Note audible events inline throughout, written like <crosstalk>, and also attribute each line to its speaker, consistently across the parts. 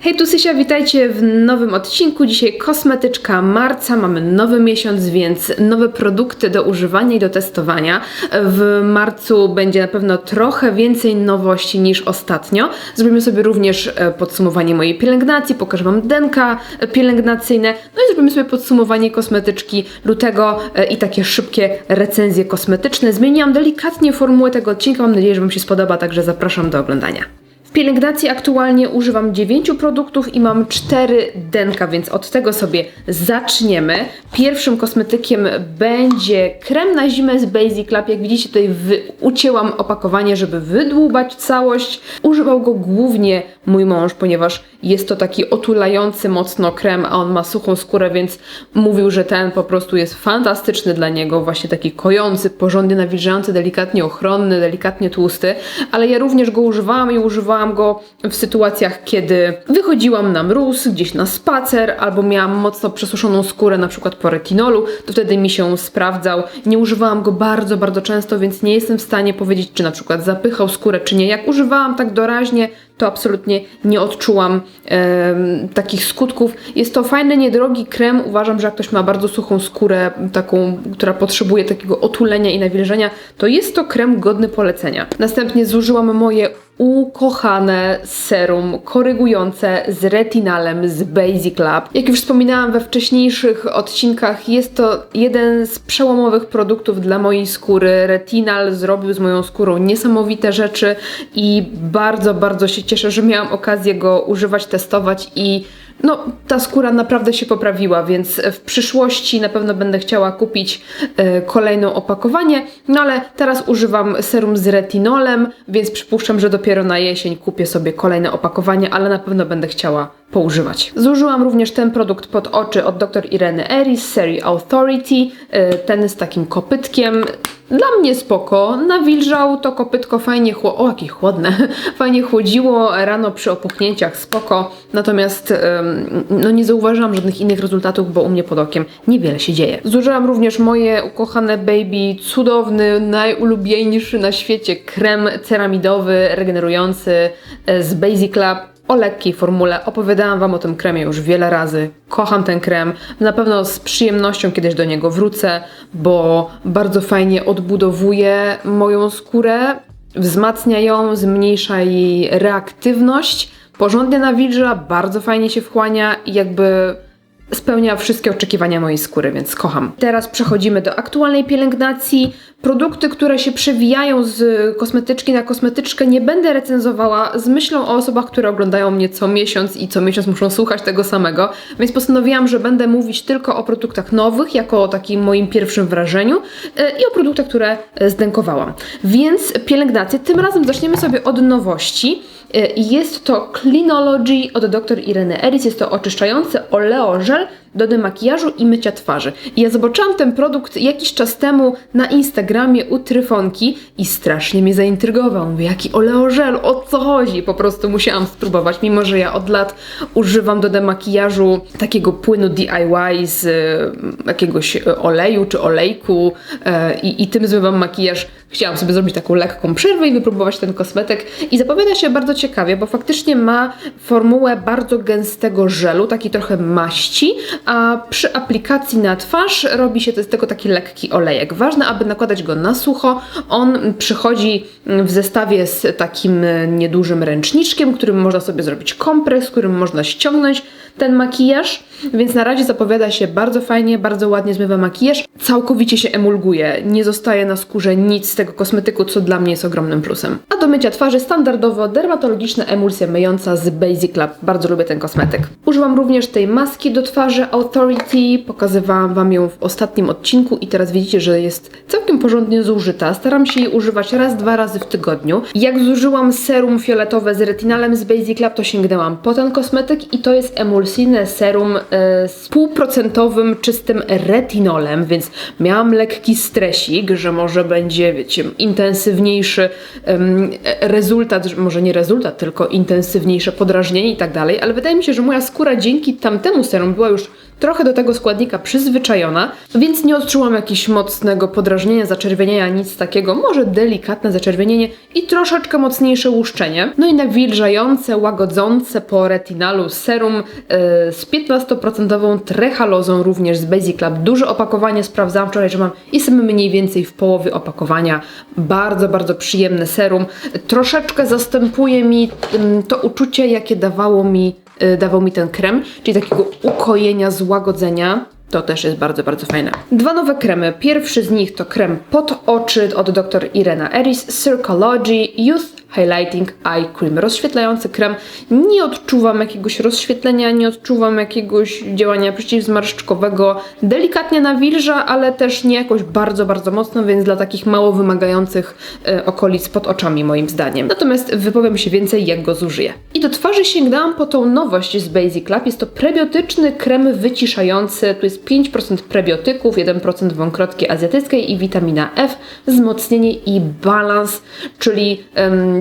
Speaker 1: Hej, tu Sysia, witajcie w nowym odcinku. Dzisiaj kosmetyczka marca, mamy nowy miesiąc, więc nowe produkty do używania i do testowania. W marcu będzie na pewno trochę więcej nowości niż ostatnio. Zrobimy sobie również e, podsumowanie mojej pielęgnacji, pokażę Wam denka pielęgnacyjne, no i zrobimy sobie podsumowanie kosmetyczki lutego e, i takie szybkie recenzje kosmetyczne. Zmieniłam delikatnie formułę tego odcinka, mam nadzieję, że Wam się spodoba, także zapraszam do oglądania. W pielęgnacji aktualnie używam 9 produktów i mam 4 denka, więc od tego sobie zaczniemy. Pierwszym kosmetykiem będzie krem na zimę z Basic Lab. Jak widzicie tutaj ucięłam opakowanie, żeby wydłubać całość. Używał go głównie mój mąż, ponieważ jest to taki otulający mocno krem, a on ma suchą skórę, więc mówił, że ten po prostu jest fantastyczny dla niego, właśnie taki kojący, porządnie nawilżający, delikatnie ochronny, delikatnie tłusty, ale ja również go używałam i używałam go w sytuacjach, kiedy wychodziłam na mróz, gdzieś na spacer, albo miałam mocno przesuszoną skórę, na przykład po retinolu, to wtedy mi się sprawdzał. Nie używałam go bardzo, bardzo często, więc nie jestem w stanie powiedzieć, czy na przykład zapychał skórę, czy nie. Jak używałam tak doraźnie, to absolutnie nie odczułam em, takich skutków. Jest to fajny, niedrogi krem. Uważam, że jak ktoś ma bardzo suchą skórę, taką, która potrzebuje takiego otulenia i nawilżenia, to jest to krem godny polecenia. Następnie zużyłam moje ukochane serum korygujące z retinalem z Basic Lab. Jak już wspominałam we wcześniejszych odcinkach, jest to jeden z przełomowych produktów dla mojej skóry. Retinal zrobił z moją skórą niesamowite rzeczy i bardzo, bardzo się cieszę, że miałam okazję go używać, testować i no, ta skóra naprawdę się poprawiła, więc w przyszłości na pewno będę chciała kupić e, kolejne opakowanie. No ale teraz używam serum z retinolem, więc przypuszczam, że dopiero na jesień kupię sobie kolejne opakowanie, ale na pewno będę chciała poużywać. Zużyłam również ten produkt pod oczy od dr Ireny Eris z serii Authority. E, ten z takim kopytkiem. Dla mnie spoko, nawilżał to kopytko fajnie chło... O, jakie chłodne. <laughs> Fajnie chłodziło rano przy opuchnięciach, spoko. Natomiast em, no nie zauważyłam żadnych innych rezultatów, bo u mnie pod okiem niewiele się dzieje. Zużyłam również moje ukochane baby, cudowny, najulubieńszy na świecie krem ceramidowy, regenerujący e, z Basic Lab o lekkiej formule. Opowiadałam Wam o tym kremie już wiele razy. Kocham ten krem. Na pewno z przyjemnością kiedyś do niego wrócę, bo bardzo fajnie odbudowuje moją skórę, wzmacnia ją, zmniejsza jej reaktywność, porządnie nawilża, bardzo fajnie się wchłania i jakby spełnia wszystkie oczekiwania mojej skóry, więc kocham. Teraz przechodzimy do aktualnej pielęgnacji. Produkty, które się przewijają z kosmetyczki na kosmetyczkę, nie będę recenzowała z myślą o osobach, które oglądają mnie co miesiąc i co miesiąc muszą słuchać tego samego, więc postanowiłam, że będę mówić tylko o produktach nowych, jako o takim moim pierwszym wrażeniu e, i o produktach, które e, zdękowałam. Więc pielęgnację, tym razem zaczniemy sobie od nowości. E, Jest to Cleanology od dr Ireny Eris. Jest to oczyszczający oleożel do demakijażu i mycia twarzy. I ja zobaczyłam ten produkt jakiś czas temu na Instagramie u Tryfonki i strasznie mnie zaintrygował. Mówię, jaki oleożel, o co chodzi? Po prostu musiałam spróbować, mimo że ja od lat używam do demakijażu takiego płynu DIY z e, jakiegoś oleju czy olejku e, i, i tym zmywam makijaż. Chciałam sobie zrobić taką lekką przerwę i wypróbować ten kosmetyk i zapowiada się bardzo ciekawie, bo faktycznie ma formułę bardzo gęstego żelu, taki trochę maści, a przy aplikacji na twarz robi się z tego taki lekki olejek. Ważne, aby nakładać go na sucho. On przychodzi w zestawie z takim niedużym ręczniczkiem, którym można sobie zrobić kompres, którym można ściągnąć ten makijaż, więc na razie zapowiada się bardzo fajnie, bardzo ładnie zmywa makijaż, całkowicie się emulguje, nie zostaje na skórze nic tego kosmetyku, co dla mnie jest ogromnym plusem. A do mycia twarzy standardowo dermatologiczna emulsja myjąca z Basic Lab, bardzo lubię ten kosmetyk. Używam również tej maski do twarzy Authority, pokazywałam Wam ją w ostatnim odcinku i teraz widzicie, że jest całkiem porządnie zużyta. Staram się jej używać raz, dwa razy w tygodniu. Jak zużyłam serum fioletowe z retinalem z Basic Lab, to sięgnęłam po ten kosmetyk i to jest emulsyjne serum e, z półprocentowym czystym retinolem, więc miałam lekki stresik, że może będzie być intensywniejszy e, rezultat, że- może nie rezultat, tylko intensywniejsze podrażnienie i tak dalej, ale wydaje mi się, że moja skóra dzięki tamtemu serum była już trochę do tego składnika przyzwyczajona, więc nie odczułam jakiegoś mocnego podrażnienia, zaczerwienienia, nic takiego. Może delikatne zaczerwienienie i troszeczkę mocniejsze łuszczenie. No i nawilżające, łagodzące po retinalu serum e, z 15% trechalozą również z Basic Lab. Duże opakowanie, sprawdzałam wczoraj, że mam jestem mniej więcej w połowie opakowania. Bardzo, bardzo przyjemne serum. Troszeczkę zastępuje mi mm, to uczucie, jakie dawało mi y, dawał mi ten krem, czyli takiego ukojenia, złagodzenia. To też jest bardzo, bardzo fajne. Dwa nowe kremy. Pierwszy z nich to krem pod oczy od dr Irena Eris Circology Youth Highlighting Eye Cream. Rozświetlający krem. Nie odczuwam jakiegoś rozświetlenia, nie odczuwam jakiegoś działania przeciwzmarszczkowego. Delikatnie nawilża, ale też nie jakoś bardzo, bardzo mocno, więc dla takich mało wymagających e, okolic pod oczami moim zdaniem. Natomiast wypowiem się więcej, jak go zużyję. I do twarzy sięgnęłam po tą nowość z Basic Lab. Jest to prebiotyczny krem wyciszający. Tu jest 5% prebiotyków, 1% wąkrotki azjatyckiej i witamina F, wzmocnienie i balans, czyli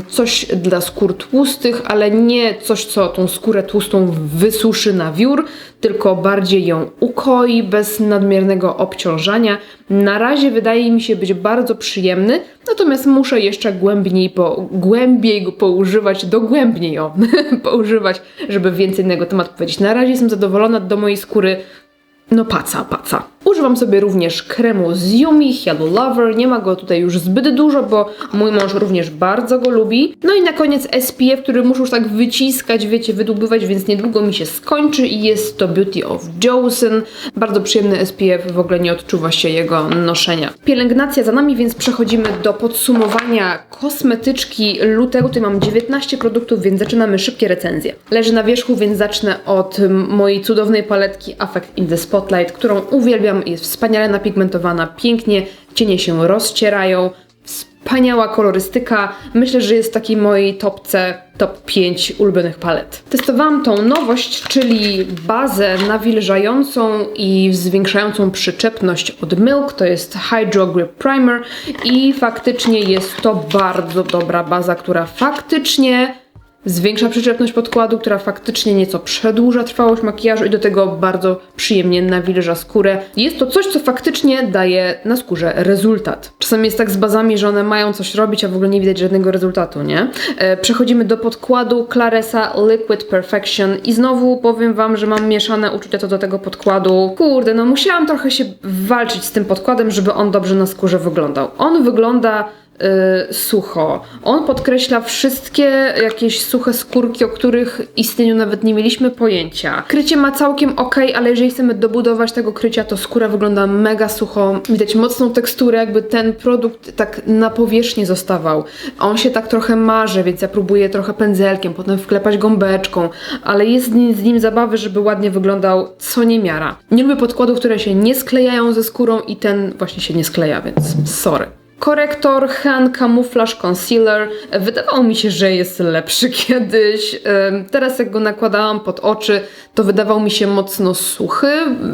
Speaker 1: coś dla skór tłustych, ale nie coś, co tą skórę tłustą wysuszy na wiór, tylko bardziej ją ukoi bez nadmiernego obciążania. Na razie wydaje mi się być bardzo przyjemny, natomiast muszę jeszcze głębiej, po, głębiej go poużywać, dogłębniej o, <laughs> poużywać, żeby więcej na jego temat powiedzieć. Na razie jestem zadowolona do mojej skóry. No paca, paca. Używam sobie również kremu z Yumi Hello Lover. Nie ma go tutaj już zbyt dużo, bo mój mąż również bardzo go lubi. No i na koniec SPF, który muszę już tak wyciskać, wiecie, wydłubywać, więc niedługo mi się skończy i jest to Beauty of Johnson. Bardzo przyjemny SPF, w ogóle nie odczuwa się jego noszenia. Pielęgnacja za nami, więc przechodzimy do podsumowania kosmetyczki lutego. Tutaj mam 19 produktów, więc zaczynamy szybkie recenzje. Leży na wierzchu, więc zacznę od mojej cudownej paletki Affect in the Spotlight, którą uwielbiam. Jest wspaniale napigmentowana, pięknie cienie się rozcierają. Wspaniała kolorystyka. Myślę, że jest w takiej mojej topce top 5 ulubionych palet. Testowałam tą nowość, czyli bazę nawilżającą i zwiększającą przyczepność od Milk. To jest Hydro Grip Primer i faktycznie jest to bardzo dobra baza, która faktycznie zwiększa przyczepność podkładu, która faktycznie nieco przedłuża trwałość makijażu i do tego bardzo przyjemnie nawilża skórę. Jest to coś, co faktycznie daje na skórze rezultat. Czasami jest tak z bazami, że one mają coś robić, a w ogóle nie widać żadnego rezultatu, nie? E, przechodzimy do podkładu Claresa Liquid Perfection i znowu powiem Wam, że mam mieszane uczucia co do tego podkładu. Kurde, no musiałam trochę się walczyć z tym podkładem, żeby on dobrze na skórze wyglądał. On wygląda sucho. On podkreśla wszystkie jakieś suche skórki, o których istnieniu nawet nie mieliśmy pojęcia. Krycie ma całkiem ok, ale jeżeli chcemy dobudować tego krycia, to skóra wygląda mega sucho. Widać mocną teksturę, jakby ten produkt tak na powierzchni zostawał. On się tak trochę marzy, więc ja próbuję trochę pędzelkiem, potem wklepać gąbeczką, ale jest z nim, z nim zabawy, żeby ładnie wyglądał co niemiara. Nie lubię podkładów, które się nie sklejają ze skórą i ten właśnie się nie skleja, więc sorry. Korektor Han Camouflage Concealer. Wydawało mi się, że jest lepszy <laughs> kiedyś. Teraz jak go nakładałam pod oczy, to wydawał mi się mocno suchy.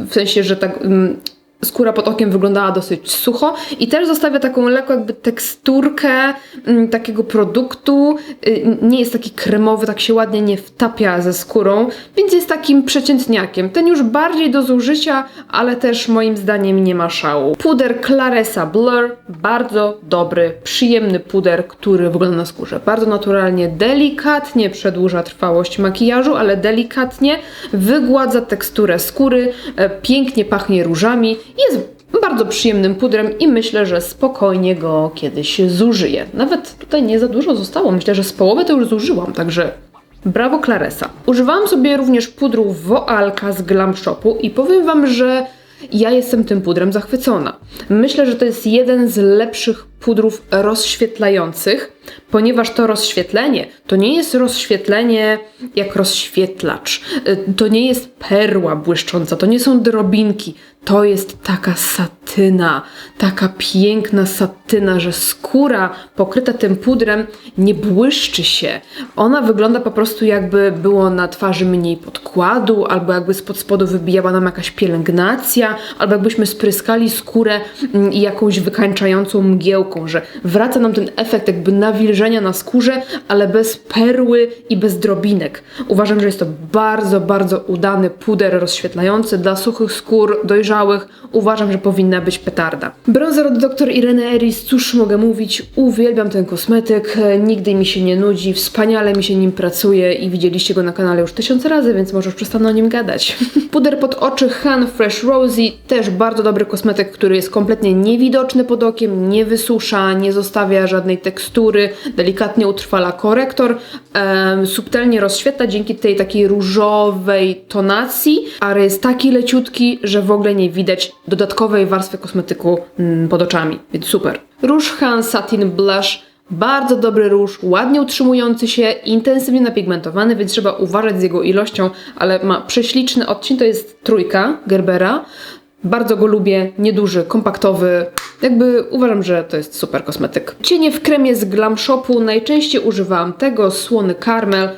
Speaker 1: W sensie, że tak ym, skóra pod okiem wyglądała dosyć sucho i też zostawia taką lekko jakby teksturkę ym, takiego produktu. Y, nie jest taki kremowy, tak się ładnie nie wtapia ze skórą, więc jest takim przeciętniakiem. Ten już bardziej do zużycia, ale też moim zdaniem nie ma szału. Puder Claresa Blur, bardzo dobry, przyjemny puder, który wygląda na skórze bardzo naturalnie, delikatnie przedłuża trwałość makijażu, ale delikatnie wygładza teksturę skóry, e, pięknie pachnie różami, jest bardzo przyjemnym pudrem i myślę, że spokojnie go kiedyś zużyję. Nawet tutaj nie za dużo zostało, myślę, że z połowy to już zużyłam, także brawo Claresa. Używałam sobie również pudru Woalka z Glam Shopu i powiem Wam, że ja jestem tym pudrem zachwycona. Myślę, że to jest jeden z lepszych pudrów rozświetlających, ponieważ to rozświetlenie to nie jest rozświetlenie jak rozświetlacz. Y, To nie jest perła błyszcząca, to nie są drobinki. To jest taka satyna, taka piękna satyna, że skóra pokryta tym pudrem nie błyszczy się. Ona wygląda po prostu jakby było na twarzy mniej podkładu, albo jakby spod spodu wybijała nam jakaś pielęgnacja, albo jakbyśmy spryskali skórę mm, jakąś wykańczającą mgiełką że wraca nam ten efekt jakby nawilżenia na skórze, ale bez perły i bez drobinek. Uważam, że jest to bardzo, bardzo udany puder rozświetlający dla suchych skór, dojrzałych. Uważam, że powinna być petarda. Bronzer od dr Irene Eris, cóż mogę mówić, uwielbiam ten kosmetyk, nigdy mi się nie nudzi, wspaniale mi się nim pracuje i widzieliście go na kanale już tysiąc razy, więc może już przestanę o nim gadać. <laughs> Puder pod oczy Han Fresh Rosy, też bardzo dobry kosmetyk, który jest kompletnie niewidoczny pod okiem, nie wysusza, nie zostawia żadnej tekstury, delikatnie utrwala korektor, em, subtelnie rozświetla dzięki tej takiej różowej tonacji, ale jest taki leciutki, że w ogóle nie widać dodatkowej warstwy kosmetyku mm, pod oczami, więc super. Róż Han Satin Blush bardzo dobry róż, ładnie utrzymujący się, intensywnie napigmentowany, więc trzeba uważać z jego ilością, ale ma prześliczny odcień, to jest trójka Gerbera. Bardzo go lubię, nieduży, kompaktowy. Jakby uważam, że to jest super kosmetyk. Cienie w kremie z Glam Shopu. Najczęściej używałam tego, słony karmel.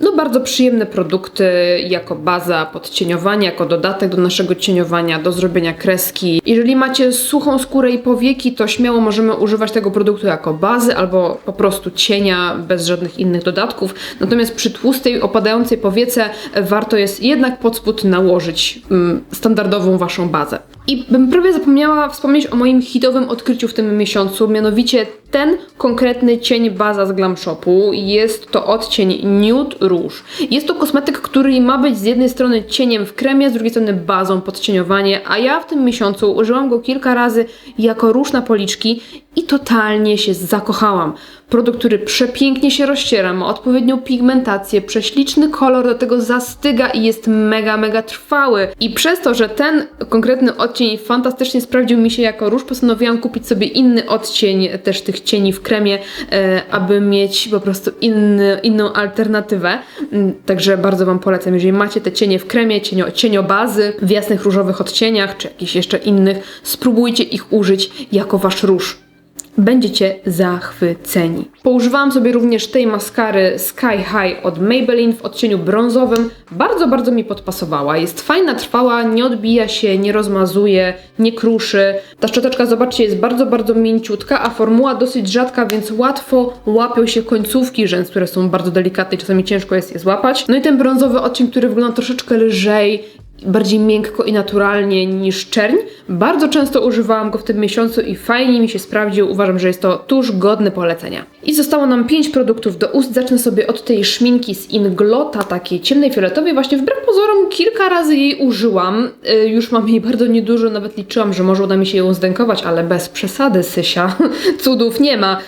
Speaker 1: No bardzo przyjemne produkty jako baza podcieniowania, jako dodatek do naszego cieniowania, do zrobienia kreski. Jeżeli macie suchą skórę i powieki, to śmiało możemy używać tego produktu jako bazy albo po prostu cienia bez żadnych innych dodatków. Natomiast przy tłustej, opadającej powiece warto jest jednak pod spód nałożyć mm, standardową waszą bazę. I bym prawie zapomniała wspomnieć o moim hitowym odkryciu w tym miesiącu, mianowicie ten konkretny cień baza z Glam Shopu. Jest to odcień Nude Rouge. Jest to kosmetyk, który ma być z jednej strony cieniem w kremie, z drugiej strony bazą pod cieniowanie, a ja w tym miesiącu użyłam go kilka razy jako róż na policzki i totalnie się zakochałam. Produkt, który przepięknie się rozciera, ma odpowiednią pigmentację, prześliczny kolor, do tego zastyga i jest mega, mega trwały. I przez to, że ten konkretny odcień fantastycznie sprawdził mi się jako róż, postanowiłam kupić sobie inny odcień też tych cieni w kremie, e, aby mieć po prostu inny, inną alternatywę. Mm, Także bardzo Wam polecam, jeżeli macie te cienie w kremie, cienio, cieniobazy w jasnych różowych odcieniach, czy jakichś jeszcze innych, spróbujcie ich użyć jako Wasz róż będziecie zachwyceni. Poużywałam sobie również tej maskary Sky High od Maybelline w odcieniu brązowym. Bardzo, bardzo mi podpasowała. Jest fajna, trwała, nie odbija się, nie rozmazuje, nie kruszy. Ta szczoteczka, zobaczcie, jest bardzo, bardzo mięciutka, a formuła dosyć rzadka, więc łatwo łapią się końcówki rzęs, które są bardzo delikatne i czasami ciężko jest je złapać. No i ten brązowy odcień, który wygląda troszeczkę lżej, bardziej miękko i naturalnie niż czerń. Bardzo często używałam go w tym miesiącu i fajnie mi się sprawdził. Uważam, że jest to tuż godny polecenia. I zostało nam 5 produktów do ust. Zacznę sobie od tej szminki z Inglota, takiej ciemnej fioletowej. Właśnie wbrew pozorom kilka razy jej użyłam. Y, już mam jej bardzo niedużo, nawet liczyłam, że może uda mi się ją zdękować, ale bez przesady, Sysia. <laughs> Cudów nie ma.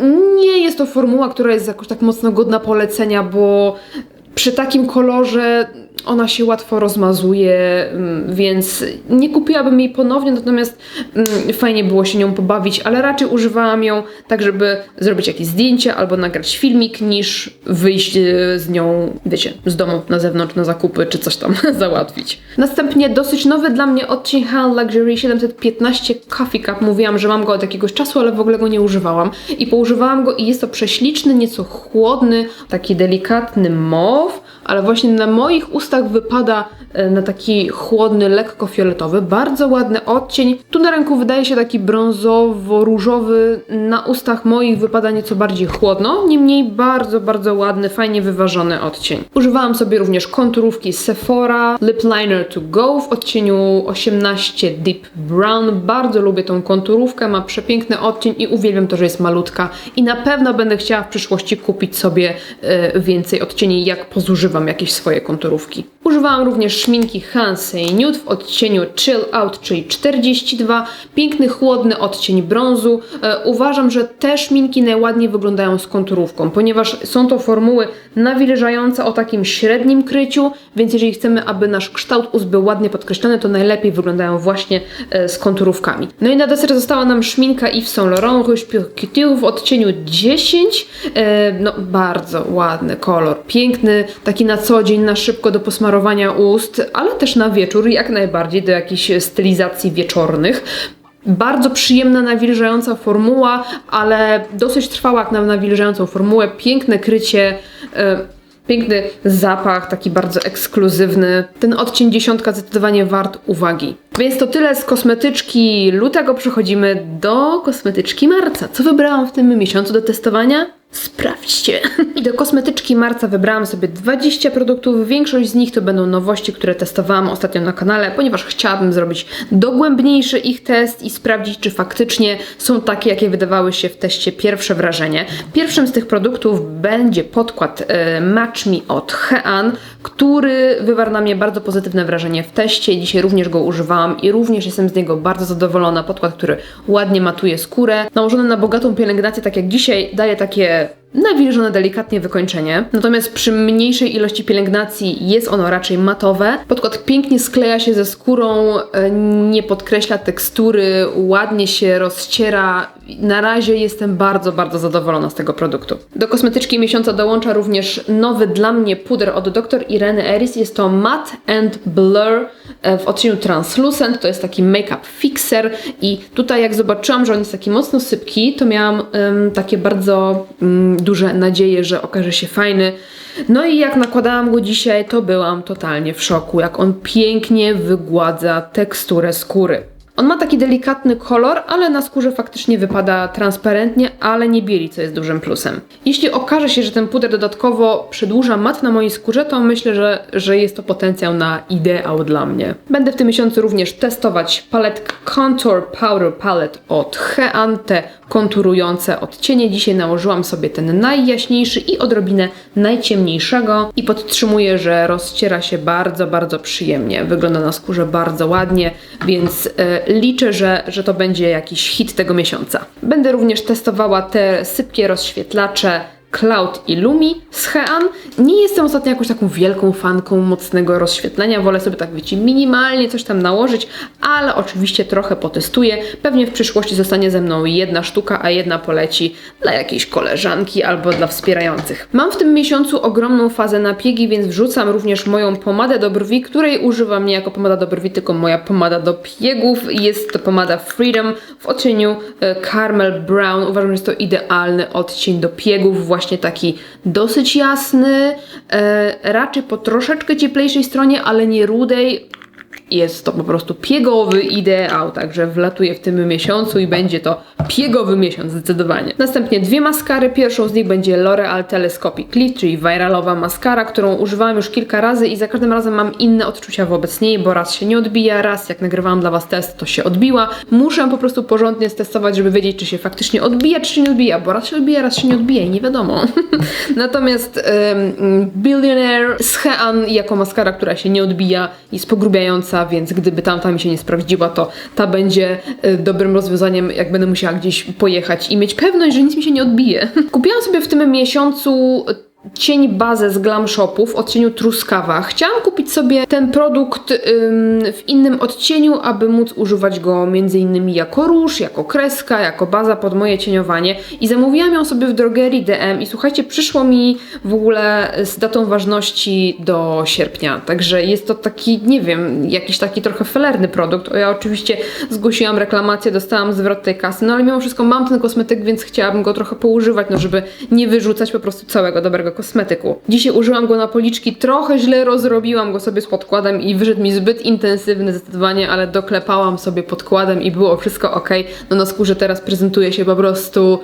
Speaker 1: Ym, Nie jest to formuła, która jest jakoś tak mocno godna polecenia, bo przy takim kolorze ona się łatwo rozmazuje, mm, więc nie kupiłabym jej ponownie, natomiast mm, fajnie było się nią pobawić, ale raczej używałam ją tak, żeby zrobić jakieś zdjęcie albo nagrać filmik, niż wyjść e, z nią, wiecie, z domu na zewnątrz na zakupy czy coś tam <laughs> załatwić. Następnie dosyć nowy dla mnie odcień Han Luxury 715 Coffee Cup. Mówiłam, że mam go od jakiegoś czasu, ale w ogóle go nie używałam. I poużywałam go i jest to prześliczny, nieco chłodny, taki delikatny mauve, ale właśnie na moich ustach wypada e, na taki chłodny, lekko fioletowy. Bardzo ładny odcień. Tu na ręku wydaje się taki brązowo-różowy, na ustach moich wypada nieco bardziej chłodno, niemniej bardzo, bardzo ładny, fajnie wyważony odcień. Używałam sobie również konturówki Sephora Lip Liner to Go w odcieniu 18 Deep Brown. Bardzo lubię tą konturówkę, ma przepiękny odcień i uwielbiam to, że jest malutka i na pewno będę chciała w przyszłości kupić sobie e, więcej odcieni, jak pozużywam jakieś swoje konturówki. Używałam również szminki Hansey Nude w odcieniu Chill Out, czyli 42. Piękny, chłodny odcień brązu. E, uważam, że te szminki najładniej wyglądają z konturówką, ponieważ są to formuły nawilżające o takim średnim kryciu, więc jeżeli chcemy, aby nasz kształt ust był ładnie podkreślony, to najlepiej wyglądają właśnie e, z konturówkami. No i na deser została nam szminka Yves Saint Laurent Rouge Pure Couture w odcieniu 10. E, no bardzo ładny kolor, piękny, taki na co dzień, na szybko do posmarowania ust, ale też na wieczór, jak najbardziej do jakichś stylizacji wieczornych. Bardzo przyjemna, nawilżająca formuła, ale dosyć trwała jak na nawilżającą formułę. Piękne krycie. e, Piękny zapach, taki bardzo ekskluzywny. Ten odcień dziesiątka zdecydowanie wart uwagi. Więc to tyle z kosmetyczki lutego. Przechodzimy do kosmetyczki marca. Co wybrałam w tym miesiącu do testowania? Sprawdźcie. <laughs> Do kosmetyczki marca wybrałam sobie 20 produktów. Większość z nich to będą nowości, które testowałam ostatnio na kanale, ponieważ chciałabym zrobić dogłębniejszy ich test i sprawdzić, czy faktycznie są takie, jakie wydawały się w teście pierwsze wrażenie. Pierwszym z tych produktów będzie podkład e, Match Me od Hean, który wywarł na mnie bardzo pozytywne wrażenie w teście. Dzisiaj również go używałam i również jestem z niego bardzo zadowolona. Podkład, który ładnie matuje skórę. Nałożony na bogatą pielęgnację, tak jak dzisiaj, daje takie nawilżone delikatnie wykończenie. Natomiast przy mniejszej ilości pielęgnacji jest ono raczej matowe. Podkład pięknie skleja się ze skórą, e, nie podkreśla tekstury, ładnie się rozciera. Na razie jestem bardzo, bardzo zadowolona z tego produktu. Do kosmetyczki miesiąca dołącza również nowy dla mnie puder od dr Ireny Eris. Jest to Matte and Blur e, w odcieniu Translucent. To jest taki make-up fixer i tutaj jak zobaczyłam, że on jest taki mocno sypki, to miałam um, takie bardzo um, duże nadzieje, że okaże się fajny. No i jak nakładałam go dzisiaj, to byłam totalnie w szoku, jak on pięknie wygładza teksturę skóry. On ma taki delikatny kolor, ale na skórze faktycznie wypada transparentnie, ale nie bieli, co jest dużym plusem. Jeśli okaże się, że ten puder dodatkowo przedłuża mat na mojej skórze, to myślę, że, że jest to potencjał na ideał dla mnie. Będę w tym miesiącu również testować paletkę Contour Powder Palette od Hean, te konturujące odcienie. Dzisiaj nałożyłam sobie ten najjaśniejszy i odrobinę najciemniejszego i podtrzymuję, że rozciera się bardzo, bardzo przyjemnie. Wygląda na skórze bardzo ładnie, więc e, liczę, że, że to będzie jakiś hit tego miesiąca. Będę również testowała te sypkie rozświetlacze Cloud i Lumi z Hean. Nie jestem ostatnio jakąś taką wielką fanką mocnego rozświetlenia, wolę sobie tak wiecie, minimalnie coś tam nałożyć, ale oczywiście trochę potestuję. Pewnie w przyszłości zostanie ze mną jedna sztuka, a jedna poleci dla jakiejś koleżanki albo dla wspierających. Mam w tym miesiącu ogromną fazę na piegi, więc wrzucam również moją pomadę do brwi, której używam nie jako pomada do brwi, tylko moja pomada do piegów. Jest to pomada Freedom w odcieniu e, Caramel Brown. Uważam, że jest to idealny odcień do piegów, właśnie właśnie taki dosyć jasny, e, raczej po troszeczkę cieplejszej stronie, ale nie rudej, jest to po prostu piegowy ideał, także wlatuje w tym miesiącu i będzie to piegowy miesiąc zdecydowanie. Następnie dwie maskary. Pierwszą z nich będzie L'Oreal Telescopic Lid, czyli viralowa maskara, którą używałam już kilka razy i za każdym razem mam inne odczucia wobec niej, bo raz się nie odbija, raz jak nagrywałam dla Was test, to się odbiła. Muszę po prostu porządnie stestować, żeby wiedzieć, czy się faktycznie odbija, czy się nie odbija, bo raz się odbija, raz się nie odbija i nie wiadomo. <laughs> Natomiast um, Billionaire z Hean jako maskara, która się nie odbija, jest pogrubiająca, więc gdyby tamta mi się nie sprawdziła, to ta będzie y, dobrym rozwiązaniem, jak będę musiała gdzieś pojechać i mieć pewność, że nic mi się nie odbije. <laughs> Kupiłam sobie w tym miesiącu cień bazę z Glam Shopu w odcieniu truskawa. Chciałam kupić sobie ten produkt ym, w innym odcieniu, aby móc używać go m.in. jako róż, jako kreska, jako baza pod moje cieniowanie i zamówiłam ją sobie w drogerii DM i słuchajcie, przyszło mi w ogóle z datą ważności do sierpnia, także jest to taki, nie wiem, jakiś taki trochę felerny produkt. Ja oczywiście zgłosiłam reklamację, dostałam zwrot tej kasy, no ale mimo wszystko mam ten kosmetyk, więc chciałabym go trochę poużywać, no żeby nie wyrzucać po prostu całego dobrego. Dzisiaj użyłam go na policzki, trochę źle rozrobiłam go sobie z podkładem i wyszedł mi zbyt intensywny zdecydowanie, ale doklepałam sobie podkładem i było wszystko ok. No na skórze teraz prezentuje się po prostu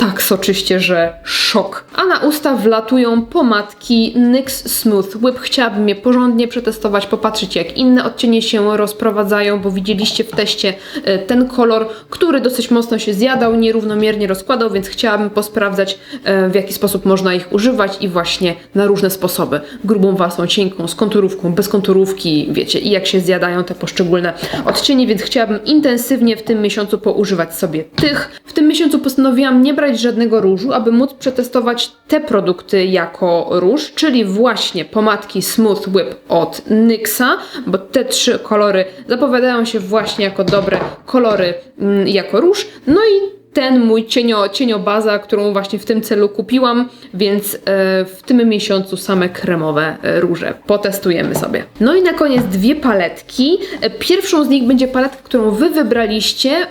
Speaker 1: tak soczyście, że szok. A na usta wlatują pomadki NYX Smooth Whip. Chciałabym je porządnie przetestować, popatrzeć jak inne odcienie się rozprowadzają, bo widzieliście w teście e, ten kolor, który dosyć mocno się zjadał, nierównomiernie rozkładał, więc chciałabym posprawdzać e, w jaki sposób można ich używać i właśnie na różne sposoby. Grubą wasą, cienką, z konturówką, bez konturówki, wiecie, i jak się zjadają te poszczególne odcienie, więc chciałabym intensywnie w tym miesiącu poużywać sobie tych. W tym miesiącu postanowiłam nie brać brać żadnego różu, aby móc przetestować te produkty jako róż, czyli właśnie pomadki Smooth Whip od NYXa, bo te trzy kolory zapowiadają się właśnie jako dobre kolory mm, jako róż. No i ten mój cienio, cieniobaza, którą właśnie w tym celu kupiłam, więc e, w tym miesiącu same kremowe e, róże. Potestujemy sobie. No i na koniec dwie paletki. E, Pierwszą z nich będzie paletka, którą Wy wybraliście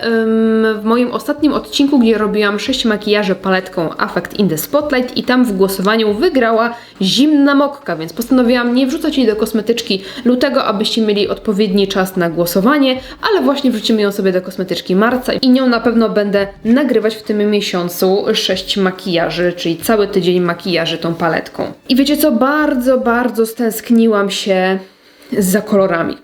Speaker 1: w moim ostatnim odcinku, gdzie robiłam 6 makijaży paletką Affect in the Spotlight i tam w głosowaniu wygrała zimna mokka, więc postanowiłam nie wrzucać jej do kosmetyczki lutego, abyście mieli odpowiedni czas na głosowanie, ale właśnie wrzucimy ją sobie do kosmetyczki marca i nią na pewno będę nagrywać w tym miesiącu 6 makijaży, czyli cały tydzień makijaży tą paletką. I wiecie co, bardzo, bardzo stęskniłam się za kolorami.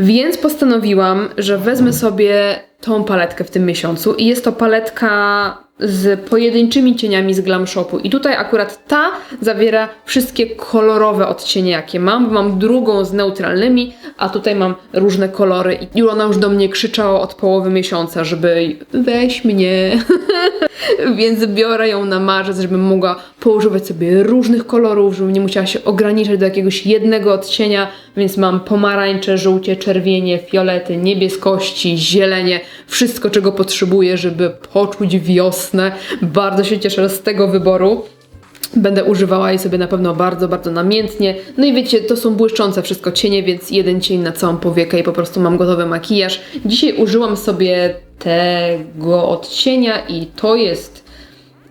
Speaker 1: Więc postanowiłam, że wezmę sobie tą paletkę w tym miesiącu i jest to paletka z pojedynczymi cieniami z Glam Shopu. I tutaj akurat ta zawiera wszystkie kolorowe odcienie, jakie mam. Mam drugą z neutralnymi, a tutaj mam różne kolory. I ona już do mnie krzyczała od połowy miesiąca, żeby weź mnie. <laughs> Więc biorę ją na marzec, żebym mogła poużywać sobie różnych kolorów, żebym nie musiała się ograniczać do jakiegoś jednego odcienia, więc mam pomarańcze, żółcie, czerwienie, fiolety, niebieskości, zielenie, wszystko czego potrzebuję, żeby poczuć wiosnę. Bardzo się cieszę z tego wyboru. Będę używała jej sobie na pewno bardzo, bardzo namiętnie. No i wiecie, to są błyszczące wszystko cienie, więc jeden cień na całą powiekę i po prostu mam gotowy makijaż. Dzisiaj użyłam sobie tego odcienia i to jest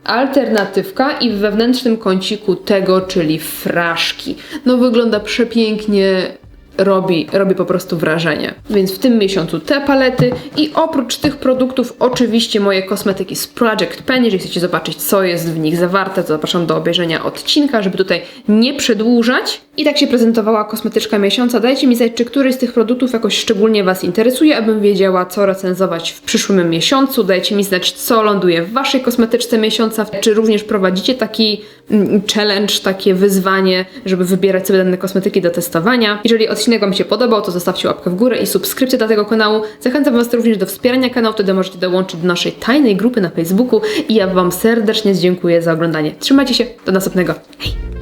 Speaker 1: alternatywka i w wewnętrznym kąciku tego, czyli fraszki. No wygląda przepięknie, robi, robi po prostu wrażenie. Więc w tym miesiącu te palety i oprócz tych produktów oczywiście moje kosmetyki z Project Pen. Jeżeli chcecie zobaczyć co jest w nich zawarte, to zapraszam do obejrzenia odcinka, żeby tutaj nie przedłużać. I tak się prezentowała kosmetyczka miesiąca. Dajcie mi znać, czy któryś z tych produktów jakoś szczególnie Was interesuje, abym wiedziała, co recenzować w przyszłym miesiącu. Dajcie mi znać, co ląduje w Waszej kosmetyczce miesiąca. Czy również prowadzicie taki mm, challenge, takie wyzwanie, żeby wybierać sobie dane kosmetyki do testowania. Jeżeli odcinek Wam się podobał, to zostawcie łapkę w górę i subskrypcję do tego kanału. Zachęcam Was również do wspierania kanału, wtedy możecie dołączyć do naszej tajnej grupy na Facebooku i ja Wam serdecznie dziękuję za oglądanie. Trzymajcie się, do następnego. Hej!